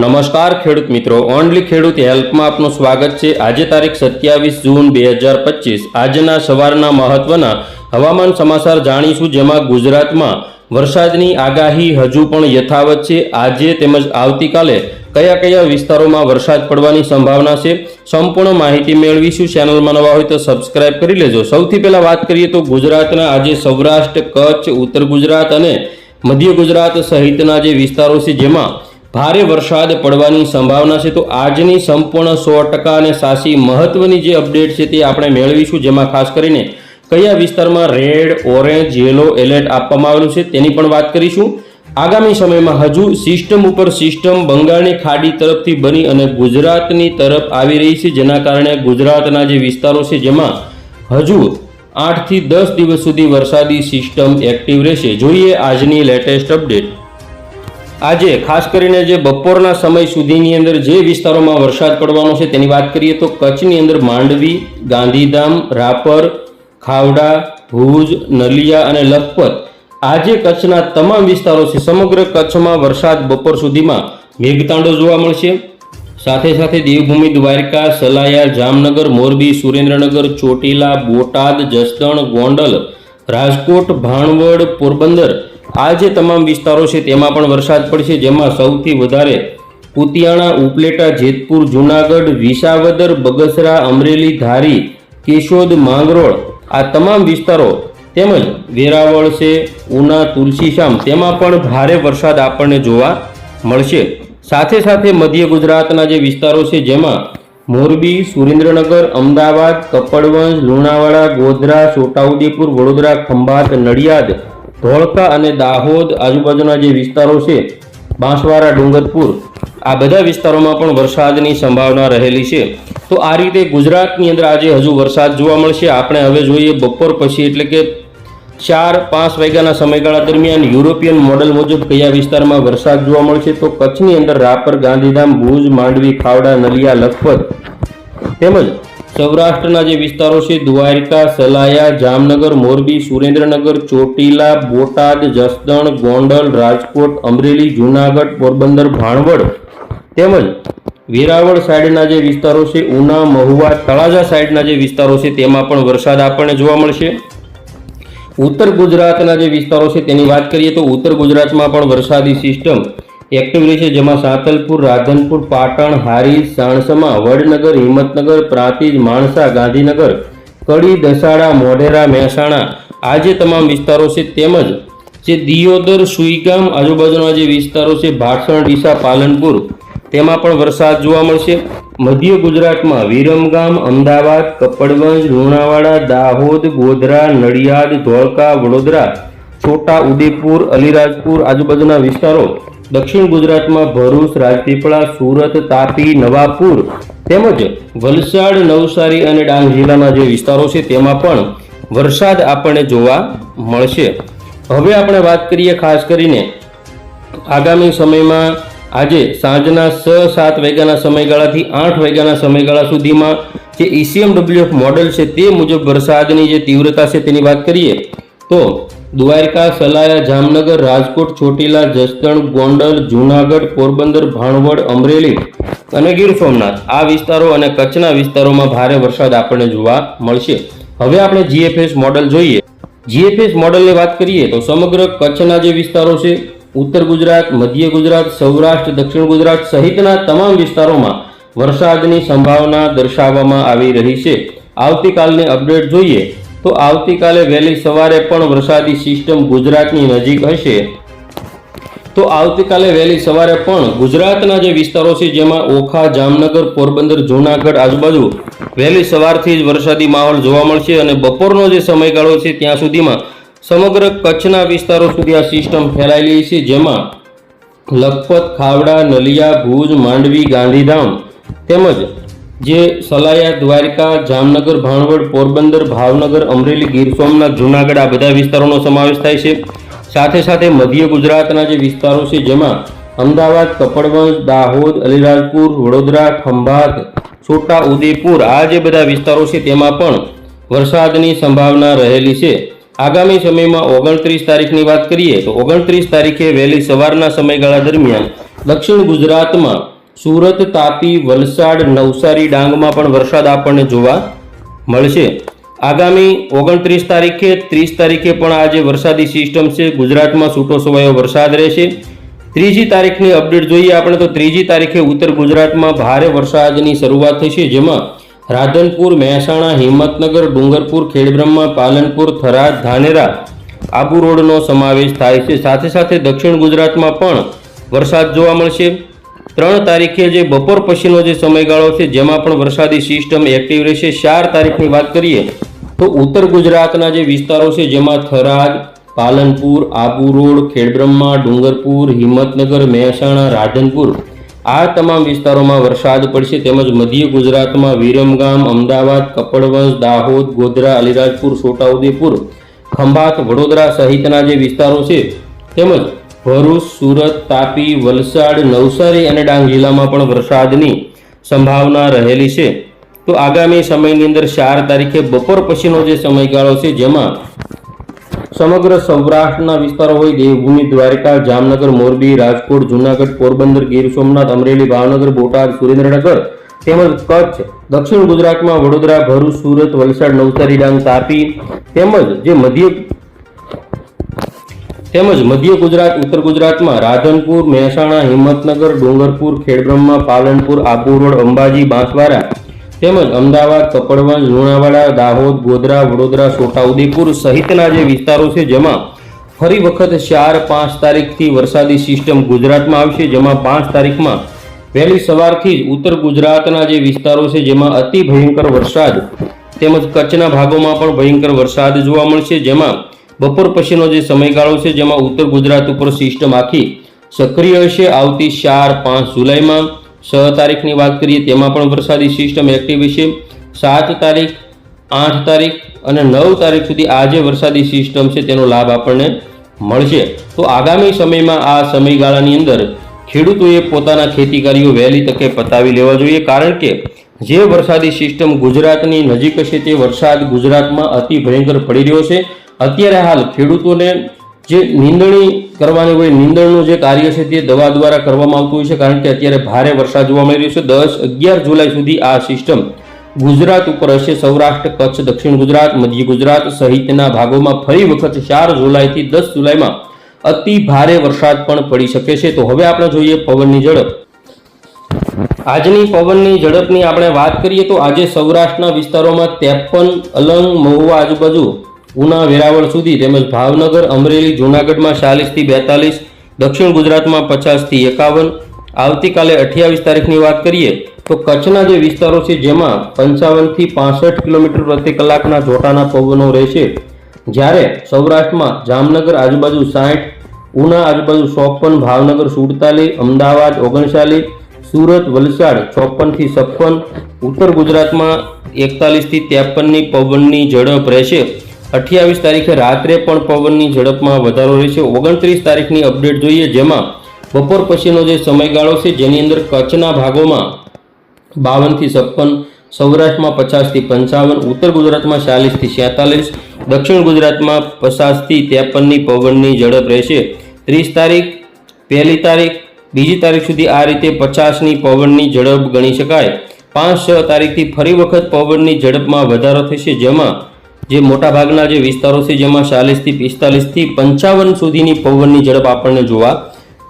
નમસ્કાર ખેડૂત મિત્રો. ઓનલી ખેડૂત હેલ્પમાં આપનું સ્વાગત છે. આજે તારીખ સત્યાવીસ જૂન બે હજાર પચીસ. આજના સવારના મહત્વના હવામાન સમાચાર જાણીશું, જેમાં ગુજરાતમાં વરસાદની આગાહી હજુ પણ યથાવત છે. આજે તેમજ આવતીકાલે કયા કયા વિસ્તારોમાં વરસાદ પડવાની સંભાવના છે, સંપૂર્ણ માહિતી મેળવીશું. ચેનલમાં નવા હોય તો સબસ્ક્રાઇબ કરી લેજો. સૌથી પહેલાં વાત કરીએ તો ગુજરાતના આજે સૌરાષ્ટ્ર, કચ્છ, ઉત્તર ગુજરાત અને મધ્ય ગુજરાત સહિતના જે વિસ્તારો છે, જેમાં ભારે વરસાદ પડવાની સંભાવના છે, તો આજની સંપૂર્ણ સો ટકા અને સાચી મહત્વની જે અપડેટ છે તે આપણે મેળવીશું, જેમાં ખાસ કરીને કયા વિસ્તારમાં રેડ, ઓરેન્જ, યેલો એલર્ટ આપવામાં આવેલું છે તેની પણ વાત કરીશું. આગામી સમયમાં હજુ સિસ્ટમ ઉપર સિસ્ટમ બંગાળની ખાડી તરફથી બની અને ગુજરાતની તરફ આવી રહી છે, જેના કારણે ગુજરાતના જે વિસ્તારો છે જેમાં હજુ આઠથી દસ દિવસ સુધી વરસાદી સિસ્ટમ એક્ટિવ રહેશે. જોઈએ આજની લેટેસ્ટ અપડેટ. આજે, ખાસ કરીને જે બપોરના સમય સુધીની અંદર જે વિસ્તારોમાં વરસાદ પડવાનો છે તેની વાત કરીએ તો કચ્છની અંદર માંડવી, ગાંધીધામ, રાપર, ખાવડા, ભુજ, નલિયા અને લખપત આજે કચ્છના તમામ વિસ્તારો છે, સમગ્ર કચ્છમાં વરસાદ બપોર સુધીમાં મેઘતાંડો જોવા મળશે. સાથે સાથે દેવભૂમિ, દ્વારકા, સલાયા, જામનગર, મોરબી, સુરેન્દ્રનગર, ચોટીલા, બોટાદ, જસદણ, ગોંડલ, રાજકોટ, ભાણવડ, પોરબંદર આ જે તમામ વિસ્તારો છે, તેમાં પણ વરસાદ પડશે, જેમાં સૌથી વધારે કુતિયાણા ઉપલેટા, જેતપુર, જુનાગઢ, વિસાવદર, બગસરા, અમરેલી, ધારી, કેશોદ, માંગરોળ આ તમામ વિસ્તારો તેમજ વેરાવળ છે, ઉના, તુલસીશામ તેમાં પણ ભારે વરસાદ આપણને જોવા મળશે. સાથે સાથે મધ્ય ગુજરાતના જે વિસ્તારો છે, જેમાં મોરબી, સુરેન્દ્રનગર, અમદાવાદ, કપડવંજ, લુણાવાડા, ગોધરા, છોટાઉદેપુર, વડોદરા, ખંભાત, નડિયાદ ધોળકા અને દાહોદ આજુબાજુના જે વિસ્તારો છે, બાંસવાડા, ડુંગરપુર, આ બધા વિસ્તારોમાં પણ વરસાદની સંભાવના રહેલી છે. તો આ રીતે ગુજરાતની અંદર આજે હજુ વરસાદ જોવા મળશે. આપણે હવે જોઈએ બપોર પછી, એટલે કે ચાર પાંચ વાગ્યાના સમયગાળા દરમિયાન યુરોપિયન મોડલ મુજબ કયા વિસ્તારમાં વરસાદ જોવા મળશે, તો કચ્છની અંદર રાપર, ગાંધીધામ, ભુજ, માંડવી, ખાવડા, નલિયા, લખપત તેમજ સૌરાષ્ટ્રના જે વિસ્તારો છે, દ્વારકા, સલાયા, જામનગર, મોરબી, સુરેન્દ્રનગર, ચોટીલા, બોટાદ, જસદણ, ગોંડલ, રાજકોટ, અમરેલી, જૂનાગઢ, પોરબંદર, ભાણવડ તેમજ વેરાવળ સાઈડના જે વિસ્તારો છે, ઉના, મહુવા, તળાજા સાઈડના જે વિસ્તારો છે, તેમાં પણ વરસાદ આપણને જોવા મળશે. ઉત્તર ગુજરાતના જે વિસ્તારો છે, તેની વાત કરીએ તો ઉત્તર ગુજરાતમાં પણ વરસાદી સિસ્ટમ એક્ટિવ રહેશે જેમાં સાંતલપુર, રાધનપુર, પાટણ, હારી, સાણસમા, વડનગર, હિંમતનગર, પ્રાંતિજ, માણસા, ગાંધીનગર, કડી, દસાડા, મોઢેરા, મહેસાણા આ જે તમામ વિસ્તારો છે તેમજ જે દિયોદર, સુઈગામ આજુબાજુના જે વિસ્તારો છે, ભાટસણ, ડીસા, પાલનપુર, તેમાં પણ વરસાદ જોવા મળશે. મધ્ય ગુજરાતમાં વિરમગામ, અમદાવાદ, કપડવંજ, લુણાવાડા, દાહોદ, ગોધરા, નડિયાદ, ધોળકા, વડોદરા, છોટા ઉદેપુર, અલીરાજપુર આજુબાજુના વિસ્તારો દક્ષિણ ગુજરાતમાં ભરૂચ, રાજપીપળા, સુરત, તાપી, નવાપુર તેમજ વલસાડ, નવસારી અને ડાંગ જિલ્લાના જે વિસ્તારો છે તેમાં પણ વરસાદ આપણને જોવા મળશે. હવે આપણે વાત કરીએ ખાસ કરીને આગામી સમયમાં આજે સાંજના છ સાત વાગ્યાના સમયગાળાથી આઠ વાગ્યાના સમયગાળા સુધીમાં જે ઈસીએમડબ્લ્યુએફ મોડલ છે તે મુજબ વરસાદની જે તીવ્રતા છે તેની વાત કરીએ તો દ્વારકા, સલાયા, જામનગર, રાજકોટ, ચોટીલા, જસદણ, ગોંડલ, જૂનાગઢ, પોરબંદર, ભાણવડ, અમરેલી અને ગીર સોમનાથ. આ વિસ્તારો અને કચ્છના વિસ્તારોમાં ભારે વરસાદ આપણને જોવા મળશે. હવે આપણે જીએફએસ મોડલ જોઈએ. જીએફએસ મોડલની વાત કરીએ તો સમગ્ર કચ્છના જે વિસ્તારો છે, ઉત્તર ગુજરાત, મધ્ય ગુજરાત, સૌરાષ્ટ્ર, દક્ષિણ ગુજરાત સહિતના તમામ વિસ્તારોમાં વરસાદની સંભાવના દર્શાવવામાં આવી રહી છે. આવતીકાલની અપડેટ જોઈએ તો આવતીકાલે વહેલી સવારે પણ વરસાદી સિસ્ટમ ગુજરાતની નજીક હશે. તો આવતીકાલે વહેલી સવારે પણ ગુજરાતના જે વિસ્તારો છે, જેમાં ઓખા, જામનગર, પોરબંદર, જૂનાગઢ આજુબાજુ વહેલી સવારથી જ વરસાદી માહોલ જોવા મળશે અને બપોરનો જે સમયગાળો છે, ત્યાં સુધીમાં સમગ્ર કચ્છના વિસ્તારો સુધી આ સિસ્ટમ ફેલાયેલી છે, જેમાં લખપત, ખાવડા, નલિયા, ભુજ, માંડવી, ગાંધીધામ તેમજ જે સલાયા, દ્વારકા, જામનગર, ભાણવડ, પોરબંદર, ભાવનગર, અમરેલી, ગીર સોમનાથ, જૂનાગઢ આ બધા વિસ્તારોનો સમાવેશ થાય છે. સાથે સાથે મધ્ય ગુજરાતના જે વિસ્તારો છે, જેમાં અમદાવાદ, કપડવંજ, દાહોદ, અલીરાજપુર, વડોદરા, ખંભાત, છોટા ઉદેપુર આ જે બધા વિસ્તારો છે, તેમાં પણ વરસાદની સંભાવના રહેલી છે. આગામી સમયમાં ઓગણત્રીસ તારીખની વાત કરીએ તો ઓગણત્રીસ તારીખે વહેલી સવારના સમયગાળા દરમિયાન દક્ષિણ ગુજરાતમાં સુરત, તાપી, વલસાડ, નવસારી ડાંગમાં પણ વરસાદ આપણને જોવા મળશે. આગામી ઓગણત્રીસ તારીખે ત્રીસ તારીખે પણ આ જે વરસાદી સિસ્ટમ છે. ગુજરાતમાં છૂટો છવાયો વરસાદ રહેશે. ત્રીજી તારીખની અપડેટ જોઈએ આપણે તો ત્રીજી તારીખે ઉત્તર ગુજરાતમાં ભારે વરસાદની શરૂઆત થશે, જેમાં રાધનપુર, મહેસાણા, હિંમતનગર, ડુંગરપુર, ખેડબ્રહ્મા, પાલનપુર, થરાદ, ધાનેરા, આબુ રોડનો સમાવેશ થાય છે. સાથે સાથે દક્ષિણ ગુજરાતમાં પણ વરસાદ જોવા મળશે. ત્રણ તારીખે જે બપોર પછીનો જે સમયગાળો છે, જેમાં પણ વરસાદી સિસ્ટમ એક્ટિવ રહેશે, ચાર તારીખની વાત કરીએ તો ઉત્તર ગુજરાતના જે વિસ્તારો છે, જેમાં થરાદ, પાલનપુર, આબુ રોડ, ખેડબ્રહ્મા, ડુંગરપુર, હિંમતનગર, મહેસાણા, રાધનપુર આ તમામ વિસ્તારોમાં વરસાદ પડશે. તેમજ મધ્ય ગુજરાતમાં વિરમગામ, અમદાવાદ, કપડવંશ, દાહોદ, ગોધરા, અલીરાજપુર, છોટાઉદેપુર, ખંભાત, વડોદરા સહિતના જે વિસ્તારો છે, તેમજ ભરૂચ, સુરત, તાપી, વલસાડ, નવસારી અને ડાંગ જિલ્લામાં પણ વરસાદની સંભાવના રહેલી છે. તો આગામી સમયની અંદર ચાર તારીખે બપોર પછીનો જે સમયગાળો છે, જેમાં સમગ્ર સૌરાષ્ટ્રના વિસ્તારો હોય, દેવભૂમિ, દ્વારકા, જામનગર, મોરબી, રાજકોટ, જુનાગઢ, પોરબંદર, ગીર સોમનાથ, અમરેલી, ભાવનગર, બોટાદ, સુરેન્દ્રનગર તેમજ કચ્છ, દક્ષિણ ગુજરાતમાં વડોદરા, ભરૂચ, સુરત, વલસાડ, નવસારી, ડાંગ, તાપી તેમજ જે મધ્ય તેમજ મધ્ય ગુજરાત, ઉત્તર ગુજરાતમાં રાધનપુર, મહેસાણા, હિંમતનગર, ડુંગરપુર, ખેડબ્રહ્મા, પાલનપુર, આબુ રોડ, અંબાજી, બાંસવાડા તેમજ અમદાવાદ, કપડવંજ, લુણાવાડા, દાહોદ, ગોધરા, વડોદરા, છોટાઉદેપુર સહિતના જે વિસ્તારો છે જેમાં ફરી વખત ચાર પાંચ તારીખથી વરસાદી સિસ્ટમ ગુજરાતમાં આવશે, જેમાં પાંચ તારીખમાં વહેલી સવારથી જ ઉત્તર ગુજરાતના જે વિસ્તારો છે જેમાં અતિ ભયંકર વરસાદ તેમજ કચ્છના ભાગોમાં પણ ભયંકર વરસાદ જોવા મળશે, જેમાં બપોર પછીનો જે સમયગાળો છે, જેમાં ઉત્તર ગુજરાત ઉપર સિસ્ટમ આખી સક્રિય હશે. આવતી ચાર પાંચ જુલાઈમાં છ તારીખની વાત કરીએ, તેમાં પણ વરસાદી સિસ્ટમ એક્ટિવ હશે. સાત તારીખ, આઠ તારીખ અને નવ તારીખ સુધી આ જે વરસાદી સિસ્ટમ છે, તેનો લાભ આપણને મળશે. તો આગામી સમયમાં આ સમયગાળાની અંદર ખેડૂતોએ પોતાના ખેતી કાર્યો વહેલી તકે પતાવી લેવા જોઈએ, કારણ કે જે વરસાદી સિસ્ટમ ગુજરાતની નજીક હશે, તે વરસાદ ગુજરાતમાં અતિ ભયંકર પડી રહ્યો છે. અત્યારે હાલ ખેડૂતોને જે નીંદણી કરવાની હોય, નીંદણનું જે કાર્ય છે તે દવા દ્વારા કરવામાં આવતું હોય છે, કારણ કે અત્યારે ભારે વરસાદ જોવા મળી રહ્યો છે. દસ અગિયાર જુલાઈ સુધી આ સિસ્ટમ ગુજરાત ઉપર હશે. સૌરાષ્ટ્ર, કચ્છ, દક્ષિણ ગુજરાત, મધ્ય ગુજરાત સહિતના ભાગોમાં ફરી વખત ચાર જુલાઈથી દસ જુલાઈમાં અતિ ભારે વરસાદ પણ પડી શકે છે. તો હવે આપણે જોઈએ પવનની ઝડપ. આજની પવનની ઝડપની આપણે વાત કરીએ તો આજે સૌરાષ્ટ્રના વિસ્તારોમાં ત્રેપન, અલંગ, મહુવા આજુબાજુ ઉના વેરાવળ સુધી તેમજ ભાવનગર, અમરેલી, જૂનાગઢમાં ચાલીસથી બેતાલીસ, દક્ષિણ ગુજરાતમાં પચાસથી એકાવન. આવતીકાલે અઠ્યાવીસ તારીખની વાત કરીએ તો કચ્છના જે વિસ્તારો છે જેમાં પંચાવનથી પાસઠ કિલોમીટર પ્રતિ કલાકના જોટાના પવનો રહેશે. જ્યારે સૌરાષ્ટ્રમાં જામનગર આજુબાજુ સાઠ, ઉના આજુબાજુ ચોપન, ભાવનગર સુડતાલીસ, અમદાવાદ ઓગણચાલીસ, સુરત, વલસાડ ચોપનથી છપ્પન, ઉત્તર ગુજરાતમાં એકતાલીસથી ત્રેપનની પવનની ઝડપ રહેશે. અઠ્યાવીસ તારીખે રાત્રે પણ પવનની ઝડપમાં વધારો રહેશે. ઓગણત્રીસ તારીખની અપડેટ જોઈએ, જેમાં બપોર પછીનો જે સમયગાળો છે, જેની અંદર કચ્છના ભાગોમાં બાવનથી છપ્પન, સૌરાષ્ટ્રમાં પચાસથી પંચાવન, ઉત્તર ગુજરાતમાં ચાલીસથી છેતાલીસ, દક્ષિણ ગુજરાતમાં પચાસથી ત્રેપનની પવનની ઝડપ રહેશે. ત્રીસ તારીખ, પહેલી તારીખ, બીજી તારીખ સુધી આ રીતે પચાસની પવનની ઝડપ ગણી શકાય. પાંચ છ તારીખથી ફરી વખત પવનની ઝડપમાં વધારો થશે, જેમાં જે મોટાભાગના જે વિસ્તારો છે, જેમાં ચાલીસથી પિસ્તાલીસથી પંચાવન સુધીની પવનની ઝડપ આપણને જોવા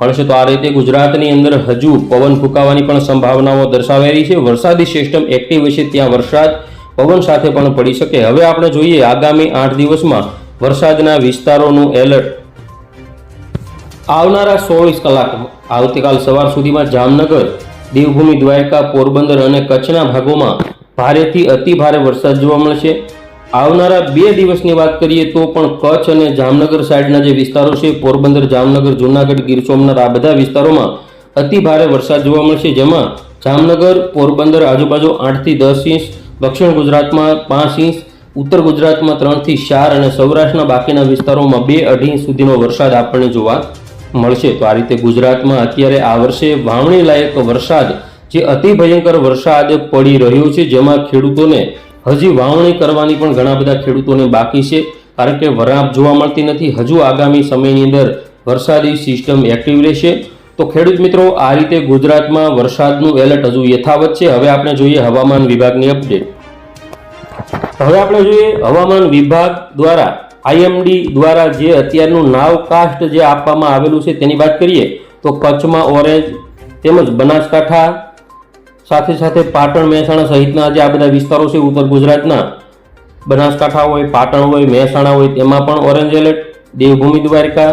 મળશે. તો આ રીતે ગુજરાતની અંદર હજુ પવન ફૂંકાવાની પણ સંભાવનાઓ દર્શાવેલી છે. વરસાદી સિસ્ટમ એક્ટિવ હશે, ત્યાં વરસાદ પવન સાથે પણ પડી શકે. હવે આપણે જોઈએ આગામી આઠ દિવસમાં વરસાદના વિસ્તારોનું એલર્ટ. આવનારા ચોવીસ કલાક આવતીકાલ સવાર સુધીમાં જામનગર, દેવભૂમિ, દ્વારકા, પોરબંદર અને કચ્છના ભાગોમાં ભારેથી અતિ ભારે વરસાદ જોવા મળશે. આવનારા બે દિવસની વાત કરીએ તો પણ કચ્છ અને જામનગર સાઈડના જે વિસ્તારો છે, પોરબંદર, જામનગર, જૂનાગઢ, ગીર સોમનાથ, આ બધા વિસ્તારોમાં અતિ ભારે વરસાદ જોવા મળશે. જેમાં જામનગર, પોરબંદર આજુબાજુ આઠથી દસ ઇંચ, દક્ષિણ ગુજરાતમાં પાંચ ઇંચ, ઉત્તર ગુજરાતમાં ત્રણથી ચાર અને સૌરાષ્ટ્રના બાકીના વિસ્તારોમાં બે અઢી ઇંચ સુધીનો વરસાદ આપણને જોવા મળશે. તો આ રીતે ગુજરાતમાં અત્યારે આ વર્ષે વાવણી લાયક વરસાદ, જે અતિ ભયંકર વરસાદ પડી રહ્યો છે, જેમાં ખેડૂતોને હજી વાવણી કરવાની પણ ઘણા બધા ખેડૂતોને બાકી છે. કારણ કે વરાપ જોવા મળતી નથી. હજુ આગામી સમયની અંદર વરસાદી સિસ્ટમ એક્ટિવ રહેશે. તો ખેડૂત મિત્રો, આ રીતે ગુજરાતમાં વરસાદનું એલર્ટ હજુ યથાવત છે. હવે આપણે જોઈએ હવામાન વિભાગની અપડેટ. હવે આપણે જોઈએ હવામાન વિભાગ દ્વારા આઈએમડી દ્વારા જે અત્યારનું નાવ કાસ્ટ જે આપવામાં આવેલું છે તેની વાત કરીએ તો કચ્છમાં ઓરેન્જ તેમજ બનાસકાંઠા સાથે સાથે પાટણ મહેસાણા સહિતના જે આ બધા વિસ્તારો છે, ઉત્તર ગુજરાતના બનાસકાંઠા હોય પાટણ હોય મહેસાણા હોય તેમાં પણ ઓરેન્જ એલર્ટ, દેવભૂમિ દ્વારકા,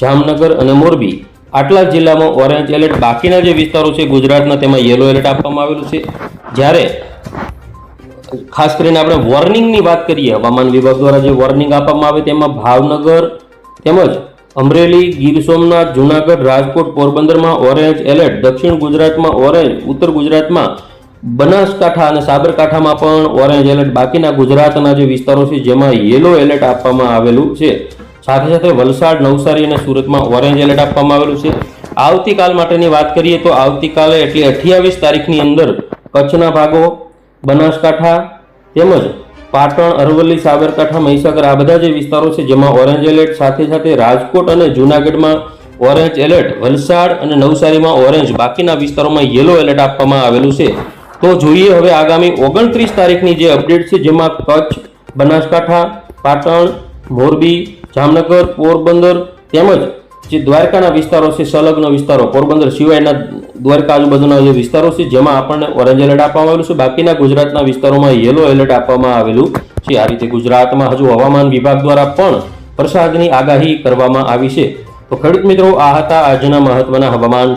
જામનગર અને મોરબી આટલા જિલ્લામાં ઓરેન્જ એલર્ટ. બાકીના જે વિસ્તારો છે, ગુજરાતના તેમાં યલો એલર્ટ આપવામાં આવેલું છે. જ્યારે ખાસ કરીને આપણે વોર્નિંગની વાત કરીએ, હવામાન વિભાગ દ્વારા જે વોર્નિંગ આપવામાં આવે તેમાં ભાવનગર તેમજ અમરેલી, ગીર સોમનાથ, જુનાગઢ, રાજકોટ, પોરબંદરમાં ઓરેન્જ એલર્ટ, દક્ષિણ ગુજરાતમાં ઓરેન્જ, ઉત્તર ગુજરાતમાં બનાસકાંઠા અને સાબરકાંઠામાં પણ ઓરેન્જ એલર્ટ. બાકીના ગુજરાતના જે વિસ્તારો છે, જેમાં યેલો એલર્ટ આપવામાં આવેલું છે. સાથે સાથે વલસાડ, નવસારી અને સુરતમાં ઓરેન્જ એલર્ટ આપવામાં આવેલું છે. આવતીકાલ માટેની વાત કરીએ તો આવતીકાલે એટલે અઠ્યાવીસ તારીખની અંદર કચ્છના ભાગો, બનાસકાંઠા તેમજ પાટણ, અરવલ્લી, સાબરકાંઠા, મહીસાગર આ બધા જે વિસ્તારો છે, જેમાં ઓરેન્જ એલર્ટ સાથે સાથે રાજકોટ અને જૂનાગઢમાં ઓરેન્જ એલર્ટ વલસાડ અને નવસારીમાં ઓરેન્જ બાકીના વિસ્તારોમાં યલો એલર્ટ આપવામાં આવેલું છે. તો જોઈએ હવે આગામી ઓગણત્રીસ તારીખની જે અપડેટ છે, જેમાં કચ્છ, બનાસકાંઠા, પાટણ, મોરબી, જામનગર, પોરબંદર તેમજ જે દ્વારકાના વિસ્તારો છે, સંલગ્ન વિસ્તારો, પોરબંદર સિવાયના દ્વારકા આજુબાજુના જે વિસ્તારો છે, જેમાં આપણને ઓરેન્જ એલર્ટ આપવામાં આવેલું છે. બાકીના ગુજરાતના વિસ્તારોમાં યલો એલર્ટ આપવામાં આવેલું છે. આ રીતે ગુજરાતમાં હજુ હવામાન વિભાગ દ્વારા પણ વરસાદની આગાહી કરવામાં આવી છે. તો ખેડૂત મિત્રો, આ હતા આજના મહત્વના હવામાન